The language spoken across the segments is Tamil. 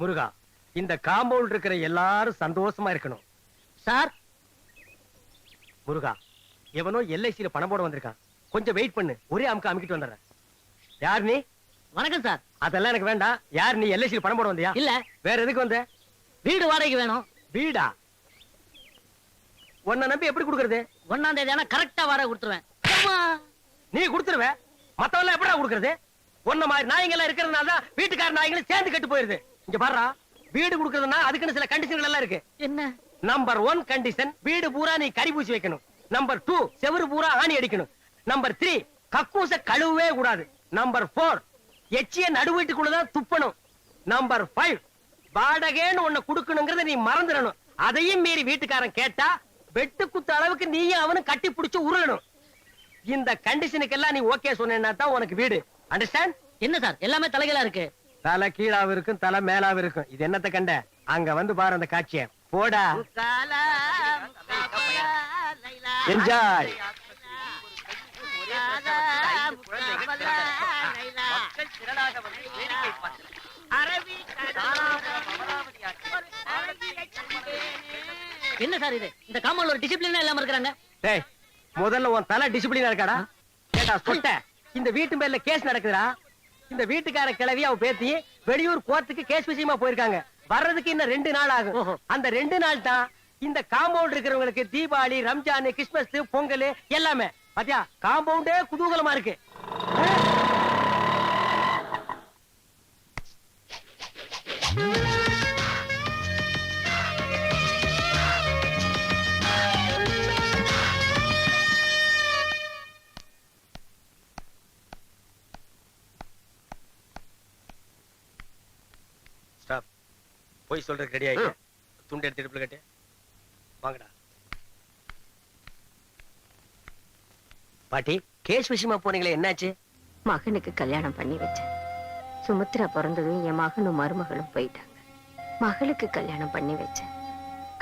முருகா இந்த காம்பவுண்ட் இருக்கிற எல்லாரும் சந்தோஷமா இருக்கணும். சார்? முருகா எவனோ எல்ஐசியில பணம் போட வந்திருக்கான். கொஞ்சம் வெயிட் பண்ணு ஒரே அமுக்க அமுக்கிட்டு வந்துடுறேன். யார் நீ? வணக்கம் சார். அதெல்லாம் எனக்கு வேண்டாம். யார் நீ எல்ஐசியில் பணம் போட வந்தியா? இல்ல. வேற எதுக்கு வந்த? வீடு வாடகைக்கு வேணும். வீடா? உன்னை நம்பி எப்படி கொடுக்கறது? ஒன்னாம் தேதி ஆனா கரெக்டா வாடகை கொடுத்துருவேன். நீ கொடுத்துருவ? மத்தவெல்லாம் எப்படா கொடுக்கறது? உன்ன மாதிரி நாய்ங்க எல்லாம் இருக்கிறதுனால தான் வீட்டுக்கார நாய்களும் சேர்ந்து கெட்டு போயிருது. இங்க பாருடா வீடு கொடுக்கறதுன்னா அதுக்குன்னு சில கண்டிஷன்கள் எல்லாம் இருக்கு. என்ன? நம்பர் ஒன் கண்டிஷன் வீடு பூரா நீ கறி பூசி வைக்கணும். நம்பர் டூ செவுரு பூரா ஆணி அடிக்கணும். நம்பர் த்ரீ கக்கூச கழுவவே கூடாது. நம்பர் போர் எச்சிய நடு வீட்டுக்குள்ளதான் துப்பணும். நம்பர் ஃபைவ் வாடகைன்னு ஒண்ணு கொடுக்கணுங்கிறத நீ மறந்துடணும். அதையும் மீறி வீட்டுக்காரன் கேட்டா வெட்டு குத்து அளவுக்கு நீயும் அவனும் கட்டி பிடிச்சு உருளணும். இந்த கண்டிஷனுக்கெல்லாம் நீ ஓகே சொன்னா தான் உனக்கு வீடு. அண்டர்ஸ்டாண்ட் என்ன சார்? எல்லாமே தலைகளா இருக்கு. தலை கீழாவும் இருக்கும் தலை மேலாவும் இருக்கும் இது என்னத்த கண்ட? அங்க வந்து பாரு அந்த காட்சிய. போடா. என்ஜாய். என்ன சார் இது? இந்த காம்பவுண்ட்ல ஒரு டிசிப்ளினா இல்லாம இருக்காங்க டேய் முதல்ல உன் தலை டிசிப்ளினா இருக்காடா? கேட்டா சொட்ட. இந்த வீட்டு மேல கேஸ் நடக்குதுடா. இந்த வீட்டுக்கார கிளவி அவ பேத்தி வெளியூர் கோர்ட்டுக்கு கேஸ் விஷயமா போயிருக்காங்க. வர்றதுக்கு இன்னும் ரெண்டு நாள் ஆகும். அந்த ரெண்டு நாள் தான் இந்த காம்பவுண்ட் இருக்கிறவங்களுக்கு தீபாவளி ரம்ஜான் கிறிஸ்மஸ் பொங்கல் எல்லாமே. பாத்தியா? காம்பவுண்டே குதூகலமா இருக்கு. போய் சொல்றதுக்கு ரெடி ஆயிட்டு துண்டு எடுத்து இடுப்புல கட்டு. வாங்கடா. பாட்டி கேஸ் விஷயமா போனீங்களே என்னாச்சு? மகனுக்கு கல்யாணம் பண்ணி வச்சேன். சுமித்ரா பிறந்ததும் என் மகனும் மருமகளும் போயிட்டாங்க. மகளுக்கு கல்யாணம் பண்ணி வச்சேன்.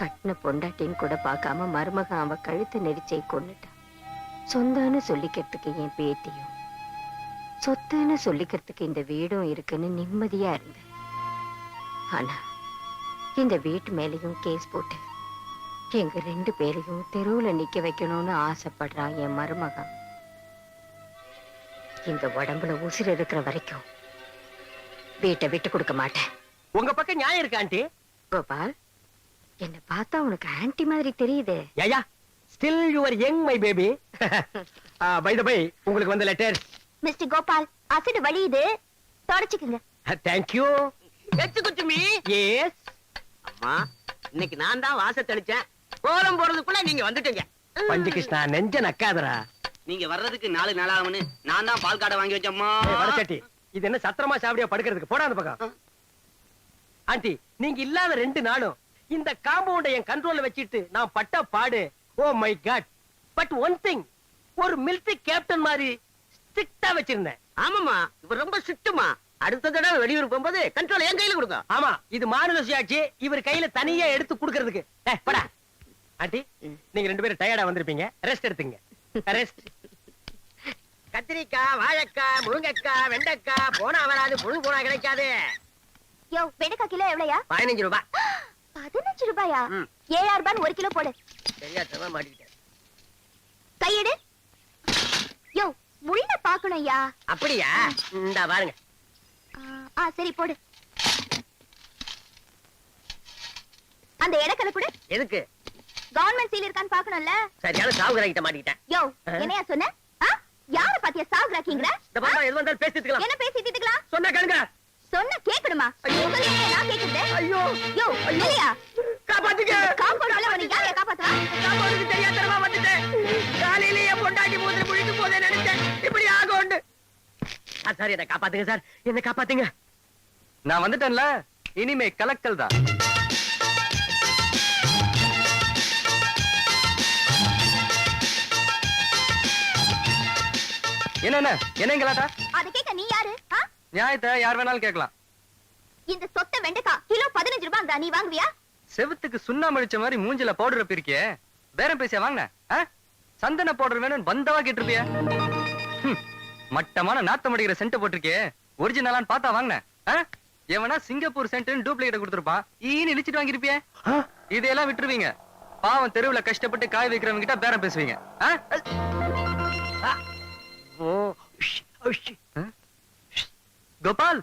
கட்டின பொண்டாட்டின்னு கூட பார்க்காம மருமகன் அவ கழுத்தை நெரிச்சை கொன்னுட்டான் சொந்தான்னு சொல்லிக்கிறதுக்கு என் பேத்தியும் சொத்துன்னு சொல்லிக்கிறதுக்கு இந்த வீடும் இருக்குன்னு நிம்மதியா இருந்தேன். ஆனா இந்த வீட்டு மேலயும் கேஸ் போட்டு. எங்க ரெண்டு பேரையும் தெருவுல நிக்க வைக்கணும்னு ஆசைப்படுறான் என் மருமகன் இந்த உடம்புல உசிர் இருக்கிற வரைக்கும் வீட்டை விட்டு கொடுக்க மாட்டேன். உங்க பக்கம் நியாயம் இருக்கு ஆண்டி? கோபால் என்ன பார்த்தா உனக்கு ஆன்ட்டி மாதிரி தெரியுதே. Yeah still your young my baby by the by உங்களுக்கு வந்த லெட்டர் மிஸ்டர் கோபால் அசிடு வழியுது தொடச்சுக்குங்க. தேங்க் யூ எச்சு குச்சுமி எஸ் அம்மா இன்னைக்கு நான் தான் வாச தெளிச்சேன். கோலம் போறதுக்குள்ள நீங்க வந்துட்டீங்க. பஞ்சு கிருஷ்ணா நெஞ்ச நக்காதரா நீங்க வர்றதுக்கு நாலு நாளாகும்னு நான் தான் பால் காடை வாங்கி வச்சம்மா. ஏய், வடச்சட்டி இது என்ன சத்திரமா சாவடியா படுக்கிறதுக்கு? போடா அந்த பக்கம். ஆண்டி நீங்க இல்லாத ரெண்டு நாளும் இந்த காம்பவுண்ட என் கண்ட்ரோல்ல வச்சிட்டு நான் பட்ட பாடு. ஓ my god but one thing ஒரு மிலிட்டரி கேப்டன் மாதிரி ஸ்ட்ரிக்டா வச்சிருந்தேன். ஆமாமா இவர் ரொம்ப சுத்தமா அடுத்த தடவை வெளியூர் போகும்போது கண்ட்ரோல் என் கையில கொடுங்க. ஆமா இது மாநில சுயாட்சி இவர் கையில தனியா எடுத்து குடுக்கறதுக்கு. ஏய், போடா. ஆண்டி நீங்க ரெண்டு பேரும் டயர்டா வந்திருப்பீங்க. ரெஸ்ட் எடுத்துங்க ரெஸ்ட் கத்திரிக்காய் வாழைக்காய் முருங்கைக்காய் வெண்டைக்காய் போனா வராது புழு போனா கிடைக்காது. யோ வெண்டைக்காய் கிலோ எவ்வளவுயா பதினஞ்சு ரூபாய். பதினஞ்சு ரூபாயா. ஏழாயிரம் ரூபான்னு ஒரு கிலோ போடு. தெரியாதமா மாட்டிக்கிட்டேன். கையெடு. யோ முள்ள பாக்கணும் ஐயா. அப்படியா? இந்த பாருங்க. ஆ சரி போடு. அந்த இடக்கல கூட. எதுக்கு? கவர்மெண்ட் சீல் இருக்கான்னு பாக்கணும்ல சரியான சாவுகிட்ட மாட்டிக்கிட்டேன். யோ? என்னையா சொன்ன? யார பாத்தியா சாகுறாக்கீங்கிற இந்த பாப்பா எது வந்தாலும் பேசிட்டுக்கலாம் என்ன பேசி தீட்டுக்கலாம் சொன்னா கேளுங்க. சொன்ன கேக்கணுமா நான் கேக்குறது ஐயோ. யோ இல்லையா? காப்பாத்துங்க. உள்ள வந்து யாரையா காப்பாத்துறா? காப்பாத்துக்கு தெரியாதனமா வந்துட்டேன். சார் என்ன காப்பாத்துங்க சார். என்ன காப்பாத்துங்க. நான் வந்துட்டேன்ல. இனிமே கலக்கல் தான். என்ன என்ன அதை கேட்க நீ யாரு? நியாயத்தை யார் வேணாலும் கேட்கலாம். இந்த சொத்த கிலோ பதினஞ்சு ரூபாய் நீ வாங்குவியா? செவுத்துக்கு சுண்ணாம்பு அடிச்ச மாதிரி மூஞ்சில பவுடர் பிரிக்கே பேரம் பேசியா வாங்கின? சந்தன பவுடர் வேணும்னு பந்தவா கேட்டிருப்பிய. மட்டமான நாத்தம் அடிக்கிற சென்ட் போட்டிருக்கே. ஒரிஜினலான்னு பார்த்தா வாங்கின எவனா சிங்கப்பூர் சென்ட் டூப்ளிகேட் கொடுத்துருப்பான். ஈன்னு இழிச்சிட்டு வாங்கிருப்பியே இதையெல்லாம் விட்டுருவீங்க. பாவம் தெருவுல கஷ்டப்பட்டு காய் வைக்கிறவங்க கிட்ட பேரம் பேசுவீங்க. கோபால்.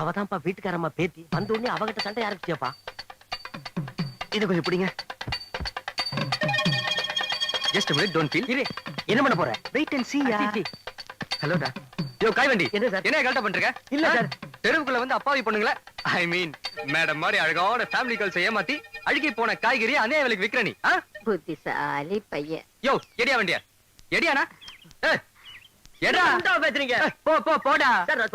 அவதான்ப்பா வீட்டுக்காரம்மா பேத்தி. வந்த உடனே அவகிட்ட சண்டை ஆரம்பிச்சியப்பா இது கொஞ்சம் பிடிங்க. ஜஸ்ட் மினிட் டோன்ட் ஃபீல் இரு. என்ன பண்ண போற? வெயிட் அண்ட் சீ சி. ஹலோடா யோ காய்வண்டி என்ன சார்? என்ன கலட்ட பண்றீங்க? இல்ல? சார். தெருவுக்குள்ள வந்து அப்பாவி பொண்ணுங்கள? ஐ மீன் மேடம் மாதிரி அழகான ஃபேமிலி கேர்ள்ஸ் ஏமாத்தி அழுகி போன காய்கறி அநேக விலைக்கு விக்கிற நீ? புத்திசாலி பையன். யோ எடியா வண்டியா? எடியானா? எடா. பேசுறீங்க? போ போ போடா. சார் நான்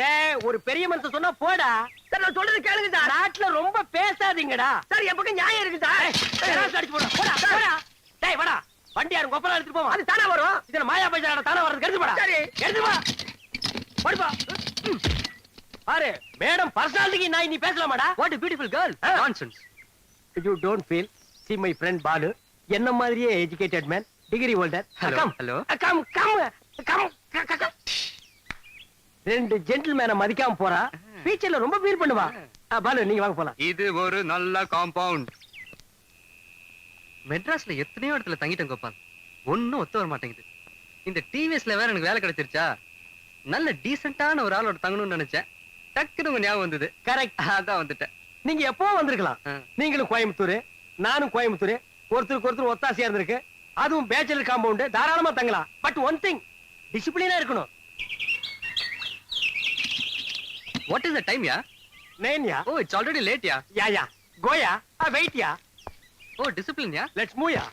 டேய், ஒரு பெரிய மனுஷன் சொன்னா போடா. சார் நான் சொல்றது கேளுங்க சார். நாட்டுல ரொம்ப பேசாதீங்கடா. சார் என் பக்கம் நியாயம் இருக்கு சார். அடிச்சு போடா. போடா போடா. டேய் வாடா. வண்டி யாரும் கொப்பரா எடுத்துட்டு போவோம் அது தானே வரும்? இதுல மாயா பைசா தானே வர்றது? எடுத்து போடா. சரி. எடுத்து போ. போடுப்பா. பாரு மேடம் பர்சனாலிட்டிக்கு நான் நீ பேசலாமாடா? What beautiful girl. Nonsense you don't feel see my friend Balu என்ன மாதிரியே educated man degree holder come hello. Come come come ரெண்டு ஜென்டில்மேனை மதிக்காம போறா. ஃபியூச்சர்ல ரொம்ப ஃபீல் பண்ணுவா. பாலு நீங்க வாங்க போலாம். இது ஒரு நல்ல காம்பவுண்ட் மெட்ராஸ்ல எத்தனையோ இடத்துல தங்கிட்டேன் கோபால். ஒண்ணும் ஒத்து வர மாட்டேங்குது. இந்த டிவிஎஸ்ல வேற எனக்கு வேலை கிடைச்சிருச்சா? நல்ல டீசென்ட்டான ஒரு ஆளோட தங்கணும்னு நினைச்சேன். டக்குனு உங்க ஞாபகம் வந்தது. கரெக்ட் அதான் வந்துட்டேன். நீங்க எப்போ வந்திருக்கலாம். நீங்களும் கோயம்புத்தூர் நானும் கோயம்புத்தூர். ஒருத்தருக்கு ஒருத்தர் ஒத்தாசையா இருந்திருக்கு. அதுவும் பேச்சுலர் காம்பவுண்ட் தாராளமா தங்கலாம். பட் ஒன் திங் டிசிப்ளினா இருக்கணும். What is the time yeah நேன்யா O it's already late yeah yeah yeah கோயா wait yeah oh discipline yeah? Let's move yeah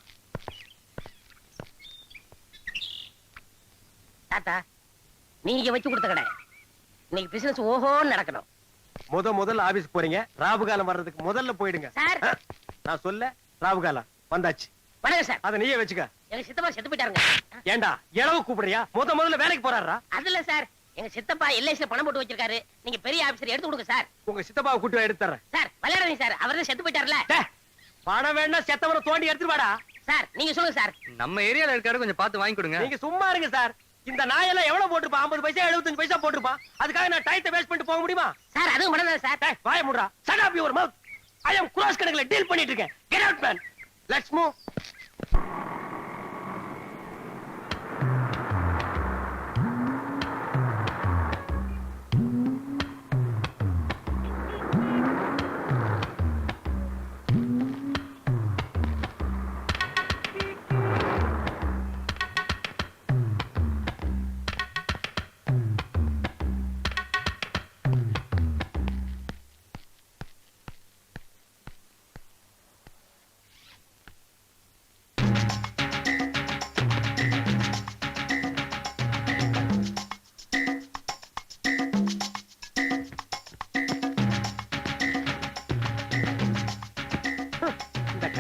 தாத்தா நீங்க வச்சு கொடுத்த கடை. இன்னைக்கு பிசினஸ் ஓஹோன்னு நடக்கணும். முத முதல்ல ஆபீஸ் போறீங்க. ராவு காலம் வர்றதுக்கு முதல்ல போயிடுங்க. சார். நான் சொல்ல ராவு காலம் வந்தாச்சு. வணக்கம் சார். அத நீயே வச்சுக்க. எங்க சித்தப்பா செத்து போயிட்டாருங்க. ஏண்டா இளவு கூப்பிடுறியா? முத முதல்ல வேலைக்கு போறாரா? அதுல சார். எங்க சித்தப்பா எல்ஐசில பணம் போட்டு வச்சிருக்காரு. நீங்க பெரிய ஆபீசர் எடுத்து கொடுங்க சார். உங்க சித்தப்பாவை கூட்டி வா, எடுத்து தர்றேன். சார் விளையாடுறீங்க சார். அவர் தான் செத்து போயிட்டாருல. பணம் வேணா செத்தவரை தோண்டி எடுத்துட்டு வாடா. சார் நீங்க சொல்லுங்க சார். நம்ம ஏரியால இருக்காரு கொஞ்சம் பார்த்து வாங்கி கொடுங்க. நீங்க சும்மா இருங்க சார். இந்த நாயெல்லாம் எவ்வளவு போட்டிருப்பான்? 50 பைசா 75 பைசா போட்டிருப்பான். அதுக்காக நான் டைத்தை வேஸ்ட் பண்ணிட்டு போக முடியுமா? சார் அதுவும் பண்ணதான் சார். வாய முடுறா shut up your mouth I am cross கணக்குல டீல் பண்ணிட்டு இருக்கேன். Get out man let's move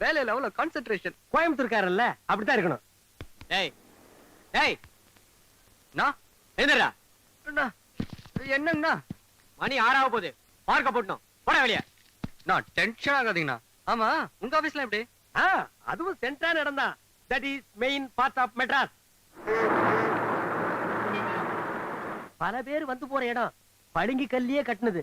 வேலையில அவ்வளவு கான்சென்ட்ரேஷன் கோயம்புத்தூர்காரல்ல அப்படித்தான் இருக்கணும். டேய் டேய் நான் அண்ணா, என்னங்கண்ணா? மணி ஆறாக போகுது. பார்க்க போட்டோம் போட வெளியே. நான் டென்ஷன் ஆகாதீங்கண்ணா. ஆமா உங்க ஆபீஸ்ல எப்படி? ஆ, அதுவும் சென்ட்ரான இடம் தான் that is main part of Madras பல பேர் வந்து போற இடம். பளிங்கு கல்லியே கட்டுனது.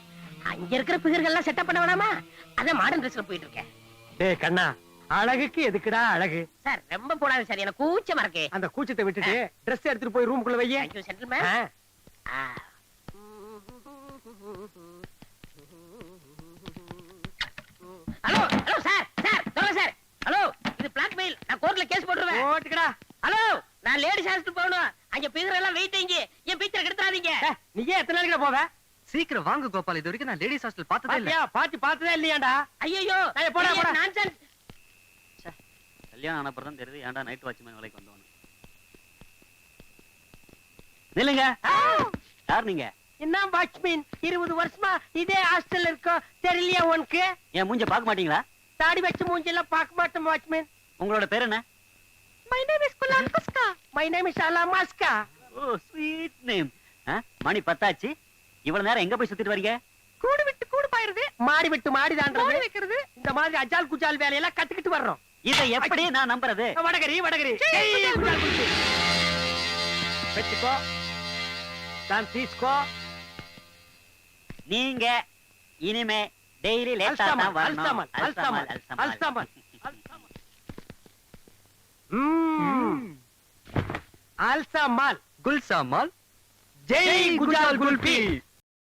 அங்க இருக்கிற பிகர்கள்லாம் செட்டப் பண்ண வேணாமா? அதான் மாடர்ன் ட்ரெஸ்ல போயிட்டு இருக்கேன். டேய் கண்ணா அழகுக்கு எதுக்குடா அழகு? சார் ரொம்ப போடாது சார் எனக்கு கூச்சமா இருக்கு. அந்த கூச்சத்தை விட்டுட்டு Dress எடுத்துட்டு போய் ரூமுக்குள்ள வையே thank you gentleman hello hello sir sir சொல்லுங்க சார் ஹலோ இது பிளாக்மெயில் நான் கோர்ட்ல கேஸ் போட்டுருவேன். போட்டுக்கடா. ஹலோ நான் லேடிஸ் ஹாஸ்டல் போகணும். அங்க பிகர் எல்லாம் வெயிட் இங்க என் பீச்சர் கெடுத்துறாதீங்க. டேய், நீ ஏன் எத்தனை நாளைக்கு போவ? சீக்கிரம் வாங்க கோபால் இது வரைக்கும் நான் லேடிஸ் ஹாஸ்டல் பார்த்ததே இல்ல. பாத்தி பார்த்ததே இல்லையாடா ஐயோ போடா, போடா. நான்சென்ஸ் கல்யாணம் ஆனப்பறம் தான் தெரியுது ஏன்டா நைட் வாட்ச்மேன் வேலைக்கு வந்தவனு நில்லுங்க. யார் நீங்க? என்ன வாட்ச்மேன் இருபது வருஷமா இதே ஹாஸ்டல்ல இருக்கோம். தெரியலையா உனக்கு? என் மூஞ்ச பார்க்க மாட்டீங்களா? தாடி வச்சு மூஞ்செல்லாம் பார்க்க மாட்டோம் வாட்ச்மேன் உங்களோட பேர் என்ன? மை நேம் இஸ் குஸ்கா மை நேம் இஸ் அலா மாஸ்கா ஓ ஸ்வீட் நேம் மணி பத்தாச்சு. இவ்வளவு நேரம் எங்க போய் சுத்திட்டு வரீங்க? கூடு விட்டு கூடு பாயிருது மாடி விட்டு மாடி தாண்டறது. வைக்கிறது. இந்த மாதிரி அஜால் குஜால் வேலையெல்லாம் கத்துக்கிட்டு வர்றோம். இதை எப்படி நான் நம்புறது? வடகரி வடகரி. வச்சுக்கோ. தான் தீஸ்கோ. நீங்க இனிமே டெய்லி லேட்டா தான் வரணும். அல்சாமல் அல்சாமல் அல்சாமல் அல்சாமல் ம். அல்சாமல் குல்சா மால் ஜெய் குஜால் குல்பி